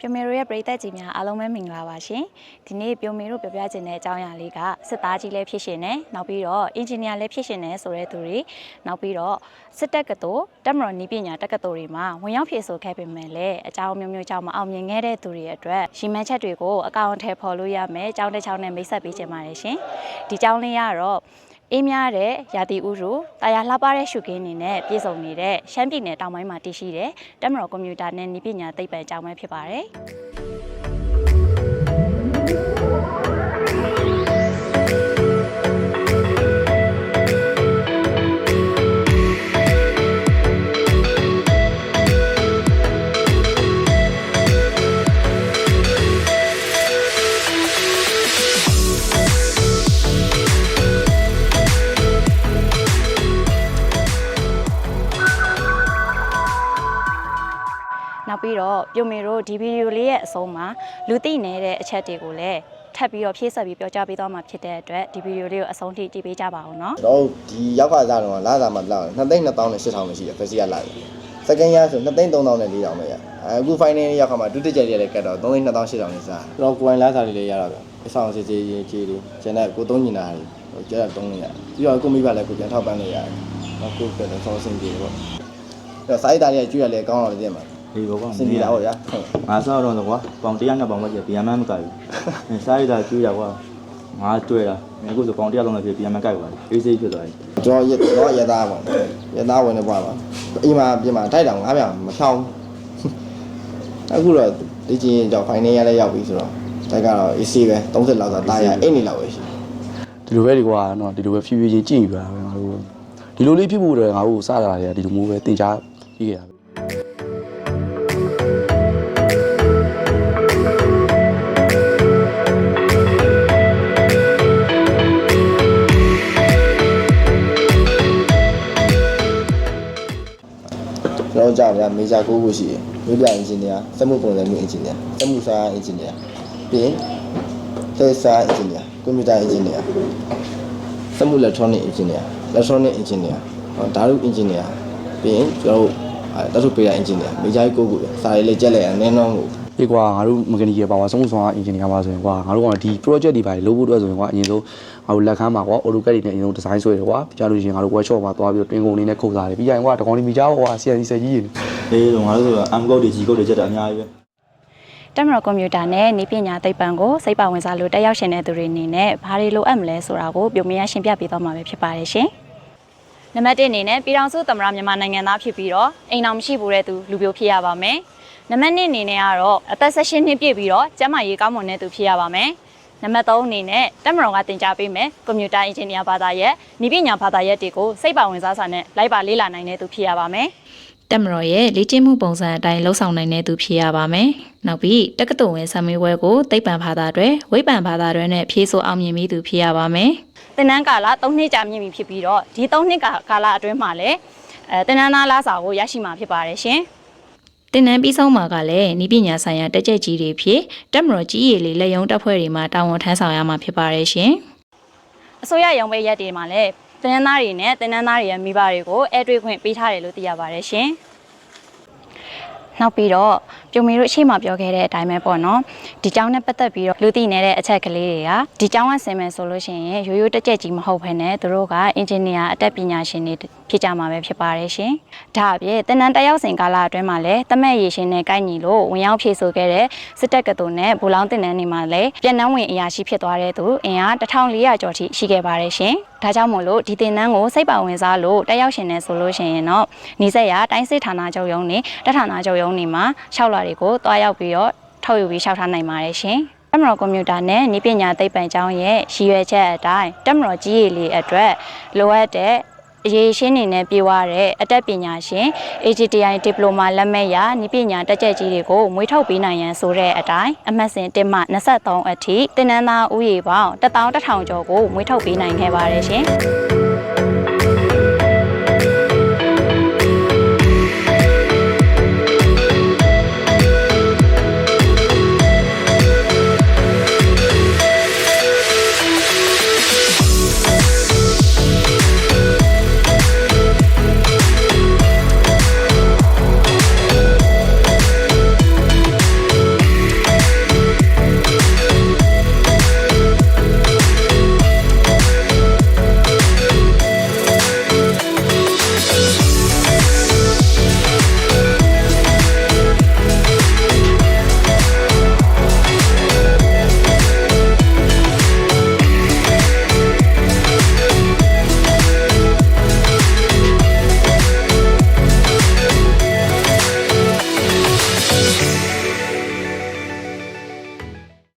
ပြိုမေတို့ရဲ့ပရိသတ်ကြီးများအားလုံးပဲမင်္ဂလာပါရှင်ဒီနေ့ပြိုမေတို့ပြောပြခြင်းတဲ့အကြောင်းအရာလေးကစစ်သားကြီးလည်းဖြစ်ရှင်တယ်နောက်ပြီးတော့အင်ဂျင်နီယာလည်းဖြစ်ရှင်တယ်ဆိုတဲ့သူတွေနောက်ပြီးတော့စစ်တပ်ကတူတက်မတော်နီးပညာတက္ကသိုလ်တွေမှာဝင်ရောက်ဖြည့်ဆို့ခဲ့ပေမဲ့လည်းအကြောင်းမျိုးမျိုးကြောင့်မအောင်မြင်ခဲ့တဲ့သူတွေအတွက်ရှီမန်းချက်တွေကိုအကောင့်ထဲပေါ်လို့ရမယ်အကြောင်းတစ်ချောင်းနဲ့မိတ်ဆက်ပေးခြင်းပါတယ်ရှင်ဒီအကြောင်းလေးကတော့ အေးများတဲ့ရာသီဥတုတာယာလှပတဲ့ရှုခင်းနေနဲ့ပြည်စုံနေတဲ့ရှမ်းပြည်နယ်တောင်ပိုင်းမှာတည်ရှိတဲ့တက်မတော်ကွန်ပျူတာနဲ့နီးပညာသိပ္ပံကျောင်းပဲဖြစ်ပါတယ် ပြီးတော့ပြုံမေတို့ဒီဗီဒီယိုလေးရဲ့အဆုံးမှာလူသိနေတဲ့အချက်တွေကိုလည်းထပ်ပြီးတော့ဖြည့်ဆက်ပြီးပြောကြားပေးသွားမှာဖြစ်တဲ့အတွက်ဒီဗီဒီယိုလေးကိုအဆုံးထိကြည့်ပေးကြပါအောင်နော်ကျွန်တော်တို့ဒီရောက်ခါစားတော့လာစားမှလောက်2သိန်း2000နဲ့8000ပဲရှိတယ်ဖက်စီကလာတယ်စကန်ရဆို2သိန်း3000နဲ့4000ပဲရအခု final ရောက်ခါမှာဒုတိယကြိုက်ရတဲ့ကတ်တော့3သိန်း2000 8000နဲ့စားကျွန်တော်ကိုယ်ပိုင်လာစားလေးလေးရတော့ဗျအဆောင်စီစီရေးကြီးလေးကျန်တဲ့ကိုသုံးညီနာတွေဟိုကျတော့3နေရပြီးတော့ကိုမိဘလည်းကိုပြန်ထောက်ပံ့လို့ရတယ်နောက်ကိုပြန်တော့ဆောင်းစင်ပြေပေါ့အဲ့တော့စာရေးသားလေးကျွေးရလဲကောင်းအောင်လေးတင်ပါ ဒီဘောကစင်ပြေတာဟုတ်ရဟုတ်ငါဆောက်တော့တော့ကွာပေါင်100နဲ့ပေါင်ဝက်ပြပြန်မှမကြိုက်ဘူးစားရတာကျွေးတာကွာငါတွေ့တာအခုဆိုပေါင်100လုံးနဲ့ပြပြန်မှကြိုက်ပါအေးစိတ်ဖြစ်သွားပြီကျွန်တော်ရတော့ရသားပေါ့ရသားဝင်နေပွားပါအိမ်မှာပြင်မှာတိုက်တောင်ငါးပြောင်မဖြောင်းအခုတော့ဒီချင်းကြောင့် final ရလဲရောက်ပြီဆိုတော့တိုက်ကတော့ AC ပဲ30လောက်သာတားရအိတ်နေလောက်ပဲရှိဒီလိုပဲဒီကွာနော်ဒီလိုပဲဖြည်းဖြည်းချင်းကြည့်ယူတာပဲငါတို့ဒီလိုလေးဖြစ်ဖို့တော့ငါတို့စတာတွေကဒီလိုမျိုးပဲတင် जा ပြီးခဲ့တာပဲ မေဂျာ9ခုရှိတယ်မြို့ပြအင်ဂျင်နီယာစက်မှုပုံစံမျိုးအင်ဂျင်နီယာစက်မှုဆိုင်အင်ဂျင်နီယာပြီးရင်သေစာအင်ဂျင်နီယာကွန်ပျူတာအင်ဂျင်နီယာစက်မှု electronic အင်ဂျင်နီယာ electronic အင်ဂျင်နီယာဓာတ်ရုပ်အင်ဂျင်နီယာပြီးရင်ကျွန်တော်တို့အဲတတ်ထုပေးတာအင်ဂျင်နီယာမေဂျာ9ခုပဲစာရေးလေးကြက်လိုက်ရနည်းနည်းကို ဒီကွာငါတို့ mechanical power ဆုံးဆောင်အင်ဂျင်နီယာပါဆိုရင်ကွာငါတို့ကဒီ project တွေပါလုပ်ဖို့အတွက်ဆိုရင်ကွာအရင်ဆုံးငါတို့လက်ခမ်းပါကွာ AutoCAD တွေနဲ့အရင်ဆုံး design ဆွဲတယ်ကွာပြလို့ရှိရင်ငါတို့ workshop မှာသွားပြီးတော့တွင်ကုန်လေးနဲ့ခုတ်စားတယ်ပြီးရင်ကွာတကောင်ဒီမိကြကွာ CNC စက်ကြီးတွေအေးဆိုငါတို့ဆို M ကုတ်တွေ G ကုတ်တွေချက်တာအများကြီးပဲတက်မတော်ကွန်ပျူတာနဲ့နီးပညာသိပ္ပံကိုစိတ်ပါဝင်စားလို့တက်ရောက်ရှင်တဲ့သူတွေအနေနဲ့ဘာတွေလိုအပ်မလဲဆိုတာကိုပြုံမေရရှင်းပြပေးသွားမှာပဲဖြစ်ပါတယ်ရှင်နံပါတ်1အနေနဲ့ပြည်ထောင်စုသမ္မတမြန်မာနိုင်ငံသားဖြစ်ပြီးတော့အိမ်တော်မရှိဘူးတဲ့သူလူပြိုဖြစ်ရပါမယ် နံပါတ်2အနေနဲ့ကတော့အသက်16နှစ်ပြည့်ပြီးတော့ကျန်းမာရေးကောင်းမွန်တဲ့သူဖြစ်ရပါမယ်နံပါတ်3အနေနဲ့တက်မတော်ကတင် जा ပေးမယ်ကွန်ပျူတာအင်ဂျင်နီယာဘာသာရဲ့နီးပညာဘာသာရဲ့တွေကိုစိတ်ပါဝင်စားစွာနဲ့လိုက်ပါလေ့လာနိုင်တဲ့သူဖြစ်ရပါမယ်တက်မတော်ရဲ့လေ့ကျင့်မှုပုံစံအတိုင်းလှုပ်ဆောင်နိုင်တဲ့သူဖြစ်ရပါမယ်။နောက်ပြီးတက္ကသိုလ်ဝင်ဆံမေးပွဲကိုသိပ္ပံဘာသာတွေဝိပ္ပံဘာသာတွေနဲ့ဖြည့်ဆို့အောင်မြင်ပြီးသူဖြစ်ရပါမယ်။သင်တန်းကာလ3နှစ်ကြာမြင့်ပြီဖြစ်ပြီးတော့ဒီ3နှစ်ကာလအတွင်းမှာလည်းအဲသင်တန်းသားလားစာကိုရရှိမှာဖြစ်ပါတယ်ရှင်။ တင်နန်းပြီးဆုံးမှာကလည်းဤပညာဆိုင်ရာတက်ကြွကြီးတွေဖြစ်တက်မတော်ကြီးရည်လေးလက်ယုံတက်ဖွဲ့တွေမှာတာဝန်ထမ်းဆောင်ရမှာဖြစ်ပါတယ်ရှင်။အစိုးရရုံးပဲရက်တွေမှာလည်းတင်နန်းသားတွေနဲ့တင်နန်းသားတွေရဲ့မိဘတွေကိုအဲတွေ့ခွင့်ပေးထားတယ်လို့သိရပါတယ်ရှင်။နောက်ပြီးတော့ပြုံမီတို့အရှိမပြောခဲ့တဲ့အတိုင်းပဲပေါ့နော်ဒီကြောင်းနဲ့ပတ်သက်ပြီးတော့လူသိနေတဲ့အချက်ကလေးတွေကဒီကြောင်းကဆင်မယ်ဆိုလို့ရှိရင်ရိုးရိုးတက်ကြက်ကြီးမဟုတ်ဘဲနဲ့သူတို့ကအင်ဂျင်နီယာအတတ်ပညာရှင်တွေဖြစ်ကြမှာပဲဖြစ်ပါတယ်ရှင်ဒါအပြင်တနန်တက်ရောက်စဉ်ကာလအတွင်းမှာလည်းတမက်ရည်ရှင်နဲ့ကိုက်ညီလို့ဝင်ရောက်ဖြည့်ဆို့ခဲ့တဲ့စစ်တပ်ကတူနဲ့ဘူလောင်းတင်နန်းနေမှာလည်းပြန်နှန်းဝင်အရာရှိဖြစ်သွားတဲ့သူအင်အား1400ကျော်ထိရှိခဲ့ပါတယ်ရှင်ဒါကြောင့်မို့လို့ဒီတင်နန်းကိုစိတ်ပါဝင်စားလို့တက်ရောက်ရှင်နေဆိုလို့ရှိရင်တော့နေဆက်ရတိုင်းစစ်ဌာနချုပ်ရုံးနေတက်ဌာနချုပ်ရုံးနေမှာရှောက်လာတွေကိုတွားရောက်ပြီးတော့ထုတ်ယူပြီးရှောက်ထားနိုင်ပါတယ်ရှင်တမတော်ကွန်ပျူတာနဲ့ဤပညာသိပ္ပံကျောင်းရဲ့ရည်ရွယ်ချက်အတိုင်းတမတော်ကြီးရည်လေးအတွက်လိုအပ်တဲ့အရေးရှင်းနေနဲ့ပြေဝတဲ့အတတ်ပညာရှင် AGTI ဒီပလိုမာလက်မှတ်ရဤပညာတက်ကြက်ကြီးတွေကိုမွေးထုတ်ပေးနိုင်ရန်ဆိုတဲ့အတိုင်းအမှတ်စဉ်1မှ23အထိတင်နန်းသားဥယေပေါင်း11000ကျော်ကိုမွေးထုတ်ပေးနိုင်ခဲ့ပါတယ်ရှင်